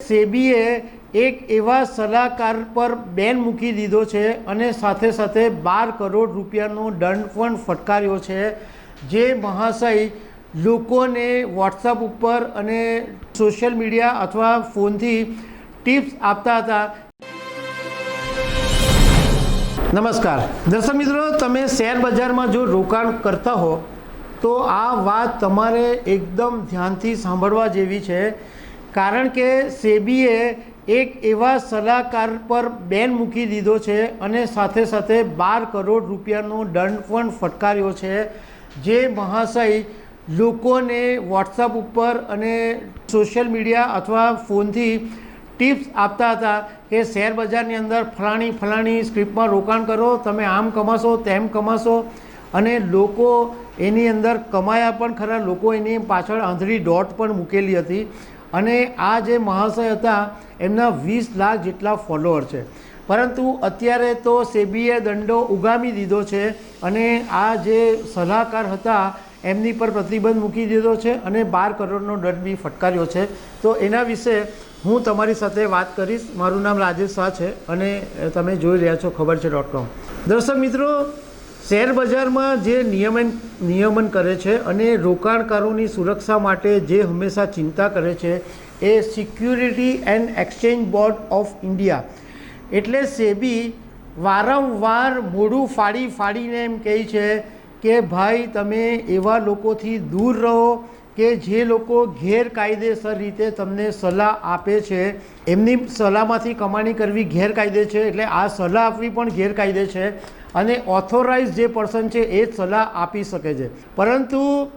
સેબીએ એક એવા સલાહકાર પર બેન મૂકી દીધો છે અને સાથે સાથે બાર કરોડ રૂપિયાનો દંડ પણ ફટકાર્યો છે. જે મહાશય લોકોને વોટ્સઅપ ઉપર અને સોશિયલ મીડિયા અથવા ફોનથી ટિપ્સ આપતા હતા. નમસ્કાર. દર્શક મિત્રો, તમે શેર બજારમાં જો રોકાણ કરતા હો, તો આ વાત તમારે એકદમ ધ્યાનથી સાંભળવા જેવી છે. કારણ કે સેબીએ એક એવા સલાહકાર પર બેન મૂકી દીધો છે અને સાથે સાથે બાર કરોડ રૂપિયાનો દંડ પણ ફટકાર્યો છે. જે મહાશય લોકોને વોટ્સઅપ ઉપર અને સોશિયલ મીડિયા અથવા ફોનથી ટિપ્સ આપતા હતા કે શેર બજારની અંદર ફલાણી ફલાણી સ્ક્રિપ્ટમાં રોકાણ કરો, તમે આમ કમાશો, તેમ કમાશો અને લોકો એની અંદર કમાયા પણ ખરા, લોકો એની પાછળ આંધળી ડોટ પણ મૂકેલી હતી. અને આ જે મહાશય હતા, એમના વીસ લાખ જેટલા ફોલોઅર છે. પરંતુ અત્યારે તો સેબીએ દંડો ઉગામી દીધો છે અને આ જે સલાહકાર હતા, એમની પર પ્રતિબંધ મૂકી દીધો છે અને બાર કરોડનો દંડ બી ફટકાર્યો છે. તો એના વિશે હું તમારી સાથે વાત કરીશ. મારું નામ રાજેશ શાહ છે અને તમે જોઈ રહ્યા છો ખબર છે ડોટ કોમ દર્શક મિત્રો શેર બજારમાં જે નિયમન નિયમન કરે છે અને રોકાણકારોની સુરક્ષા માટે જે હંમેશા ચિંતા કરે છે એ security and exchange board of India. એટલે સેબી વારંવાર મોઢું ફાડી ફાડીને એમ કહે છે કે, ભાઈ, તમે એવા લોકોથી દૂર રહો કે જે લોકો ગેરકાયદેસર રીતે તમને સલાહ આપે છે. એમની સલાહમાંથી કમાણી કરવી ગેરકાયદે છે, એટલે આ સલાહ આપવી પણ ગેરકાયદે છે. અને ઓથોરાઇઝ જે પર્સન છે એ જ સલાહ આપી શકે છે. પરંતુ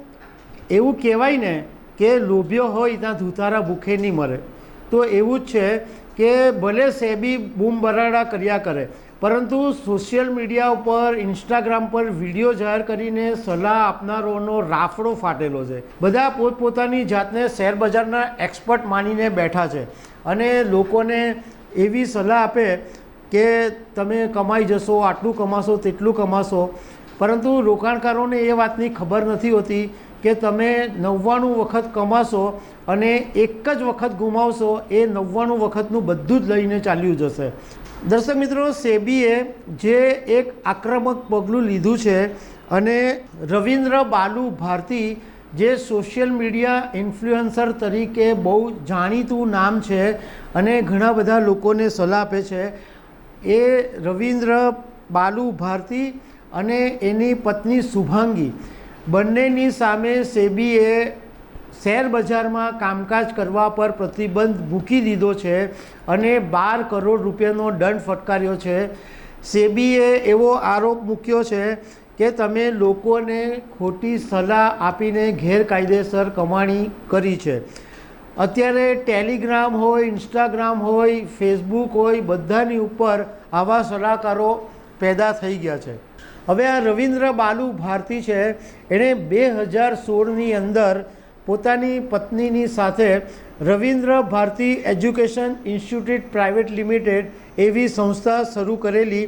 એવું કહેવાય ને કે લોભ્યો હોય ત્યાં ધૂતારા ભૂખે નહીં મરે. તો એવું જ છે કે ભલે સેબી બૂમ બરાડા કર્યા કરે, પરંતુ સોશિયલ મીડિયા ઉપર ઇન્સ્ટાગ્રામ પર વીડિયો જાહેર કરીને સલાહ આપનારોનો રાફડો ફાટેલો છે. બધા પોતપોતાની જાતને શેરબજારના એક્સપર્ટ માનીને બેઠા છે અને લોકોને એવી સલાહ આપે કે તમે કમાઈ જશો, આટલું કમાશો, તેટલું કમાશો. પરંતુ રોકાણકારોને એ વાતની ખબર નથી હોતી કે તમે નવ્વાણું વખત કમાશો અને એક જ વખત ગુમાવશો, એ નવ્વાણું વખતનું બધું જ લઈને ચાલ્યું જશે. દર્શક મિત્રો, સેબીએ જે એક આક્રમક પગલું લીધું છે અને રવિન્દ્ર બાલુ ભારતી, જે સોશિયલ મીડિયા ઇન્ફ્લુએન્સર તરીકે બહુ જાણીતું નામ છે અને ઘણા બધા લોકોને સલાહ આપે છે એ રવિન્દ્ર બાલુ ભારતી અને એની પત્ની શુભાંગી. બંનેની સામે સેબીએ શેર બજારમાં કામકાજ કરવા પર પ્રતિબંધ મૂકી દીધો છે અને બાર કરોડ રૂપિયાનો દંડ ફટકાર્યો છે. સેબીએ એવો આરોપ મૂક્યો છે કે તમે લોકોને ખોટી સલાહ આપીને ગેરકાયદેસર કમાણી કરી છે. અત્યારે ટેલિગ્રામ હોય, ઇન્સ્ટાગ્રામ હોય, ફેસબુક હોય, બધાની ઉપર આવા સલાહકારો પેદા થઈ ગયા છે. હવે આ રવિન્દ્ર બાલુ ભારતી છે. એણે બે હજાર સોળની અંદર પોતાની પત્નીની સાથે Ravindra Bharati education institute private limited એવી સંસ્થા શરૂ કરેલી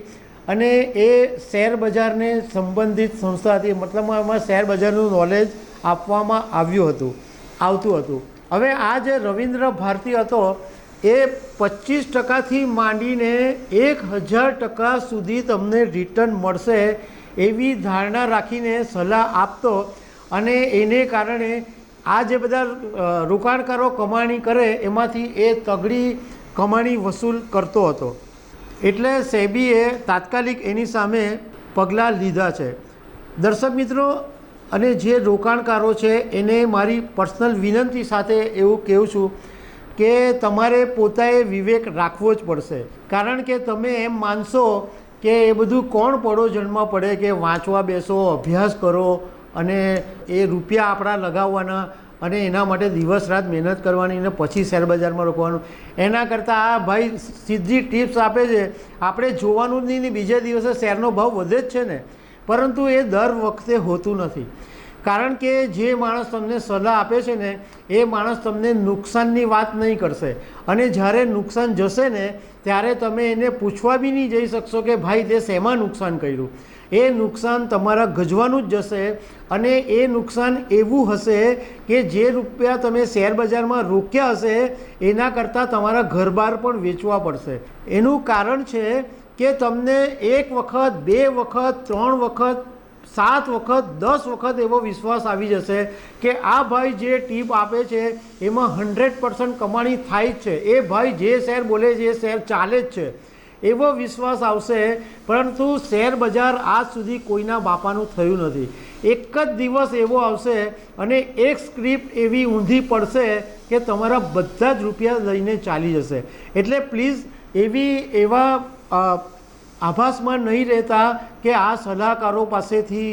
અને એ શેર બજારને સંબંધિત સંસ્થા હતી. મતલબ એમાં શેર બજારનું નોલેજ આપવામાં આવ્યું હતું, આવતું હતું. હવે આ જે રવિન્દ્ર ભારતી હતો, એ પચીસ ટકાથી માંડીને એક હજાર ટકા સુધી તમને રિટર્ન મળશે એવી ધારણા રાખીને સલાહ આપતો અને એને કારણે આ જે બધા રોકાણકારો કમાણી કરે, એમાંથી એ તગડી કમાણી વસૂલ કરતો હતો. એટલે સેબીએ તાત્કાલિક એની સામે પગલાં લીધા છે. દર્શક મિત્રો અને જે રોકાણકારો છે, એને મારી પર્સનલ વિનંતી સાથે એવું કહું છું કે તમારે પોતાએ વિવેક રાખવો જ પડશે. કારણ કે તમે એમ માનશો કે એ બધું કોણ પડો જન્મમાં પડે કે વાંચવા બેસો, અભ્યાસ કરો અને એ રૂપિયા આપણા લગાવવાના અને એના માટે દિવસ રાત મહેનત કરવાની અને પછી શેરબજારમાં રોકવાનું. એના કરતાં આ ભાઈ સીધી ટિપ્સ આપે છે, આપણે જોવાનું જ નહીં બીજા દિવસે શેરનો ભાવ વધે જ છે ને. પરંતુ એ દર વખતે હોતું નથી. કારણ કે જે માણસ તમને સલાહ આપે છે ને, એ માણસ તમને નુકસાનની વાત નહીં કરશે. અને જ્યારે નુકસાન જશે ને, ત્યારે તમે એને પૂછવા બી નહીં જઈ શકશો કે ભાઈ તે શેમાં નુકસાન કર્યું? એ નુકસાન તમારા ગજવાનું જ જશે અને એ નુકસાન એવું હશે કે જે રૂપિયા તમે શેર બજારમાં રોક્યા હશે, એના કરતાં તમારા ઘર બાર પણ વેચવા પડશે. એનું કારણ છે કે તમને એક વખત, બે વખત, ત્રણ વખત, સાત વખત, દસ વખત એવો વિશ્વાસ આવી જશે કે આ ભાઈ જે ટીપ આપે છે, એમાં હંડ્રેડ પર્સન્ટ કમાણી થાય જ છે. એ ભાઈ જે શેર બોલે છે, એ શેર ચાલે જ છે. એવો વિશ્વાસ આવશે, પરંતુ શેર બજાર આજ સુધી કોઈના બાપાનું થયું નથી. એક જ દિવસ એવો આવશે અને એક સ્ક્રિપ્ટ એવી ઊંધી પડશે કે તમારા બધા જ રૂપિયા લઈને ચાલી જશે. એટલે પ્લીઝ એવી એવા આભાસમાં નહીં રહેતા કે આ સલાહકારો પાસેથી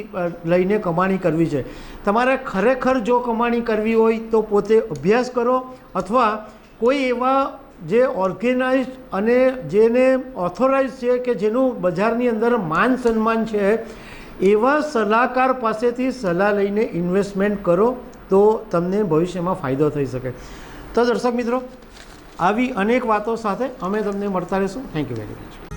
લઈને કમાણી કરવી છે. તમારે ખરેખર જો કમાણી કરવી હોય તો પોતે અભ્યાસ કરો અથવા કોઈ એવા જે ઓર્ગેનાઇઝ અને જેને ઓથોરાઇઝ છે કે જેનું બજારની અંદર માન સન્માન છે, એવા સલાહકાર પાસેથી સલાહ લઈને ઇન્વેસ્ટમેન્ટ કરો તો તમને ભવિષ્યમાં ફાયદો થઈ શકે. તો દર્શક મિત્રો, આવી અનેક વાતો સાથે અમે તમને મળતા રહીશું. Thank you very much